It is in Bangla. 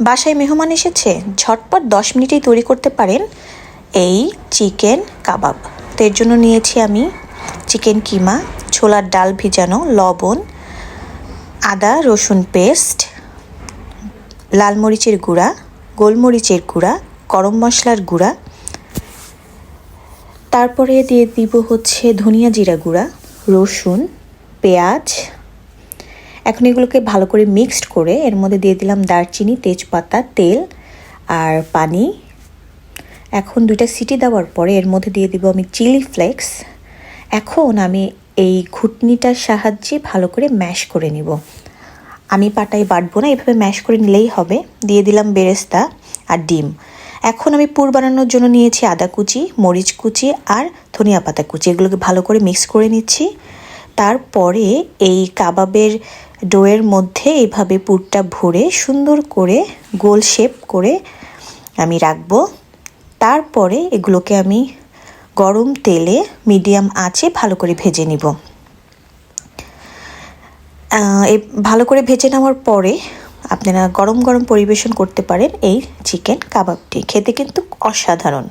বাসায় মেহমান এসেছে, ঝটপট দশ মিনিটেই তৈরি করতে পারেন এই চিকেন কাবাব। তো এর জন্য নিয়েছি আমি চিকেন কিমা, ছোলার ডাল ভিজানো, লবণ, আদা, রসুন পেস্ট, লাল মরিচের গুঁড়া, গোলমরিচের গুঁড়া, গরম মশলার গুঁড়া। তারপরে দিয়ে দিব হচ্ছে ধনিয়া জিরা গুঁড়া, রসুন, পেঁয়াজ এখন এগুলোকে ভালো করে মিক্সড করে এর মধ্যে দিয়ে দিলাম দারচিনি, তেজপাতা, তেল আর পানি। এখন দুইটা সিটি দেওয়ার পরে এর মধ্যে দিয়ে দিব আমি চিলি ফ্লেক্স। এখন আমি এই ঘুটনিটার সাহায্যে ভালো করে ম্যাশ করে নিব। আমি পাটায় বাটবো না, এভাবে ম্যাশ করে নিলেই হবে। দিয়ে দিলাম বেরেস্তা আর ডিম। এখন আমি পুর বানানোর জন্য নিয়েছি আদা কুচি, মরিচ কুচি আর ধনিয়া পাতা কুচি। এগুলোকে ভালো করে মিক্স করে নিচ্ছি। তারপরে এই কাবাবের ডোয়ের মধ্যে এইভাবে পুরটা ভরে সুন্দর করে গোল শেপ করে আমি রাখব। তারপরে এগুলোকে আমি গরম তেলে মিডিয়াম আঁচে ভালো করে ভেজে নিব। ভালো করে ভেজে নেওয়ার পরে আপনারা গরম গরম পরিবেশন করতে পারেন এই চিকেন কাবাবটি। খেতে কিন্তু অসাধারণ।